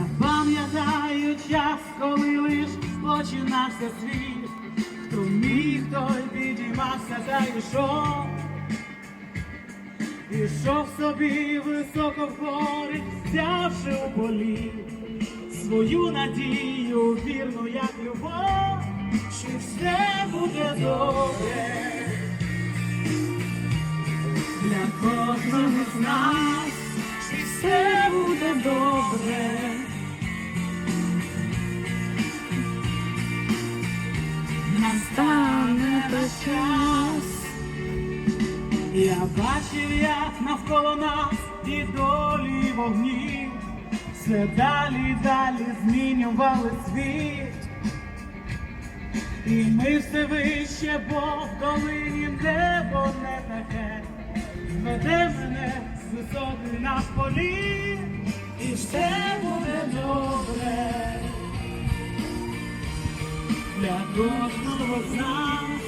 Я пам'ятаю час, коли лиш починався світ, хто міг, той підіймався та йшов, Ішов собі високо в гори, взявши у полі свою надію, вірну, як любов, що все буде добре. Для кожного з нас, чи все буде добре. Час. Я бачив, як навколо нас і долі вогнів, все далі далі змінювали світ. І ми все вище, бо в долині небо не таке, веде мене з висоти на полі, і все буде добре для кожного з нас,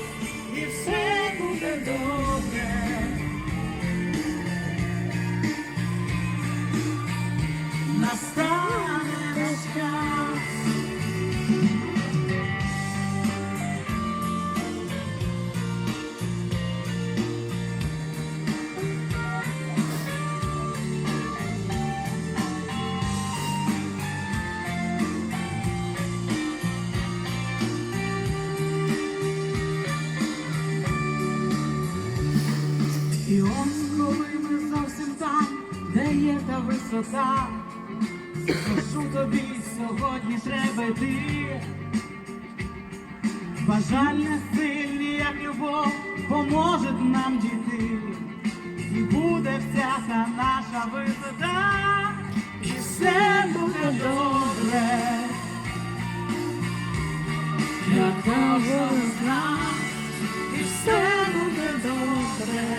І ось коли ми зовсім там, де є та висота, скажу тобі, сьогодні треба йти. Бажання сильні, як любов, поможуть нам дійти. І буде вся та наша висота, і все буде добре. Для кожного з нас, і все буде добре.